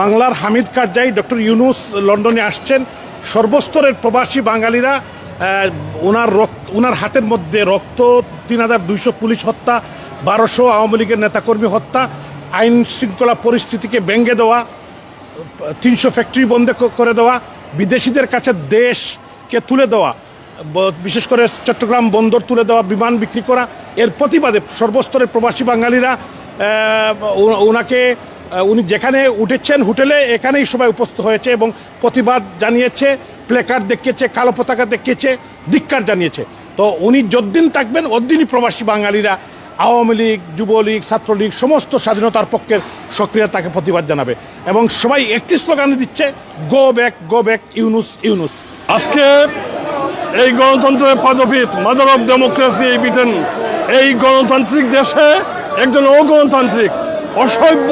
বাংলার হামিদ কারজাই, ডক্টর ইউনুস লন্ডনে আসছেন। সর্বস্তরের প্রবাসী বাঙালিরা ওনার রক্ত, ওনার হাতের মধ্যে রক্ত, তিন হাজার দুইশো পুলিশ হত্যা, বারোশো আওয়ামী লীগের নেতাকর্মী হত্যা, আইন শৃঙ্খলা পরিস্থিতিকে ব্যঙ্গে দেওয়া, তিনশো ফ্যাক্টরি বন্ধ করে দেওয়া, বিদেশিদের কাছে দেশকে তুলে দেওয়া বিশেষ করে চট্টগ্রাম বন্দর তুলে দেওয়া, বিমান বিক্রি করা, এর প্রতিবাদে সর্বস্তরের প্রবাসী বাঙালিরা ওনাকে উনি যেখানে উঠেছেন হোটেলে, এখানেই সবাই উপস্থিত হয়েছে এবং প্রতিবাদ জানিয়েছে প্লেকার্ড দেখিয়েছে, কালো পতাকা দেখিয়েছে, ধিক্কার জানিয়েছে। তো উনি যদ্দিন থাকবেন ওদ্দিনই প্রবাসী বাঙালিরা, আওয়ামী লীগ, যুবলীগ, ছাত্রলীগ, সমস্ত স্বাধীনতার পক্ষের সক্রিয়তাকে প্রতিবাদ জানাবে। এবং সবাই একটি স্লোগান দিচ্ছে go back go back Yunus Yunus আজকে এই গণতন্ত্রের পদপীঠ মাদার অফ ডেমোক্রেসি এই ব্রিটেন, এই গণতান্ত্রিক দেশে একজন অগণতান্ত্রিক অসভ্য,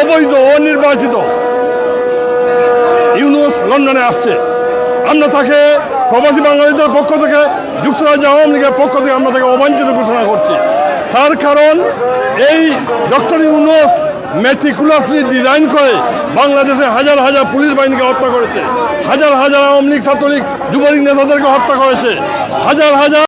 অবৈধ, অনির্বাচিত। ইউনুস লন্ডনে আসছে। আমরা তাকে প্রবাসী বাঙালিদের পক্ষ থেকে, যুক্তরাজ্য আওয়ামী লীগের পক্ষ থেকে আমরা তাকে অবাঞ্ছিত ঘোষণা করছি। তার কারণ, এই ডক্টর ইউনুস মেট্রিকুলাসলি ডিজাইন করে বাংলাদেশে হাজার হাজার পুলিশ বাহিনীকে হত্যা করেছে। হাজার হাজার আওয়ামী লীগ, ছাত্রলীগ, যুবলীগ নেতাদেরকে হত্যা করেছে। হাজার হাজার